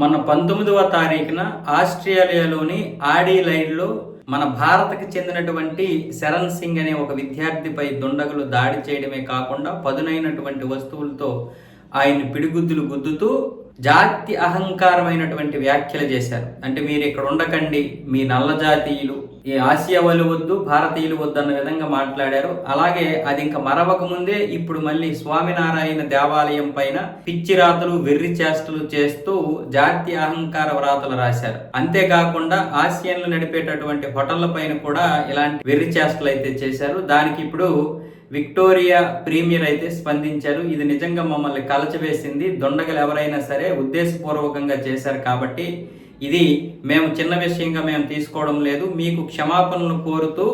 మన పంతొమ్మిదవ తారీఖున ఆస్ట్రేలియాలోని ఆడీ లైన్లో మన భారత్కి చెందినటువంటి శరణ్ సింగ్ అనే ఒక విద్యార్థిపై దుండగులు దాడి చేయడమే కాకుండా పదునైనటువంటి వస్తువులతో ఆయన పిడిగుద్దులు గుద్దుతూ జాతి అహంకారమైనటువంటి వ్యాఖ్యలు చేశారు. అంటే మీరు ఇక్కడ ఉండకండి మీ నల్ల జాతీయులు ఈ ఆసియా వాళ్ళు వద్దు భారతీయులు వద్దు అన్న విధంగా మాట్లాడారు. అలాగే అది ఇంకా మరవక ముందే ఇప్పుడు మళ్ళీ స్వామినారాయణ దేవాలయం పైన పిచ్చి రాతలు వెర్రి చేష్టలు చేస్తూ జాతి అహంకార వ్రాతలు రాశారు. అంతేకాకుండా ఆసియన్లు నడిపేటటువంటి హోటళ్ళ పైన కూడా ఇలాంటి వెర్రి చేష్టలు అయితే చేశారు. దానికి ఇప్పుడు విక్టోరియా ప్రీమియర్ అయితే స్పందించారు. ఇది నిజంగా మమ్మల్ని కలచవేసింది. దొండగలు ఎవరైనా సరే ఉద్దేశపూర్వకంగా చేశారు కాబట్టి ఇది మేము చిన్న విషయంగా మేము తీసుకోవడం లేదు. మీకు క్షమాపణలు కోరుతూ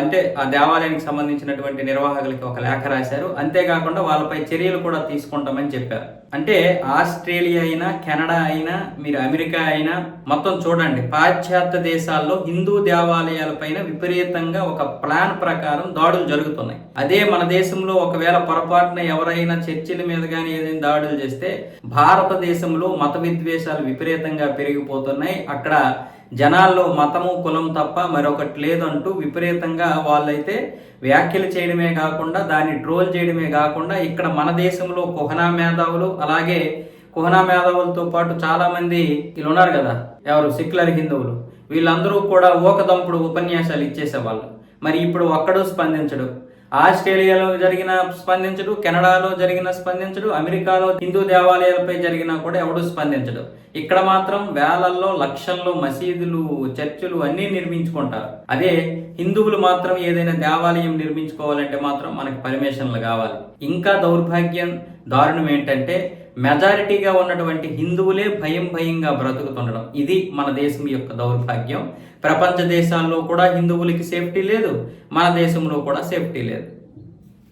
అంటే ఆ దేవాలయానికి సంబంధించినటువంటి నిర్వాహకులకి ఒక లేఖ రాశారు. అంతేకాకుండా వాళ్ళపై చర్యలు కూడా తీసుకుంటామని చెప్పారు. అంటే ఆస్ట్రేలియా అయినా కెనడా అయినా మీరు అమెరికా అయినా మొత్తం చూడండి పాశ్చాత్య దేశాల్లో హిందూ దేవాలయాలపైన విపరీతంగా ఒక ప్లాన్ ప్రకారం దాడులు జరుగుతున్నాయి. అదే మన దేశంలో ఒకవేళ పొరపాటున ఎవరైనా చర్చిల మీద కానీ ఏదైనా దాడులు చేస్తే భారతదేశంలో మత విద్వేషాలు విపరీతంగా పెరిగిపోతున్నాయి అక్కడ జనాల్లో మతము కులం తప్ప మరొకటి లేదంటూ విపరీతంగా వాళ్ళైతే వ్యాఖ్యలు చేయడమే కాకుండా దాన్ని ట్రోల్ చేయడమే కాకుండా ఇక్కడ మన దేశంలో కుహనా మేధావులు అలాగే కుహనా మేధావులతో పాటు చాలామంది వీళ్ళు ఉన్నారు కదా ఎవరు? సిక్లర్ హిందువులు. వీళ్ళందరూ కూడా ఊకదంపుడు ఉపన్యాసాలు ఇచ్చేసేవాళ్ళు. మరి ఇప్పుడు ఒక్కడూ స్పందించడు. ఆస్ట్రేలియాలో జరిగిన స్పందించడు కెనడాలో జరిగిన స్పందించడు అమెరికాలో హిందూ దేవాలయాలపై జరిగినా కూడా ఎవడు స్పందించడు. ఇక్కడ మాత్రం వేలల్లో లక్షల్లో మసీదులు చర్చిలు అన్నీ నిర్మించుకుంటారు. అదే హిందువులు మాత్రం ఏదైనా దేవాలయం నిర్మించుకోవాలంటే మాత్రం మనకి పర్మిషన్లు కావాలి. ఇంకా దౌర్భాగ్యం దారుణం ఏంటంటే మెజారిటీగా ఉన్నటువంటి హిందువులే భయం భయంగా బ్రతుకుతుండడం. ఇది మన దేశం యొక్క దౌర్భాగ్యం. ప్రపంచ దేశాల్లో కూడా హిందువులకి సేఫ్టీ లేదు. మన దేశంలో కూడా సేఫ్టీ లేదు.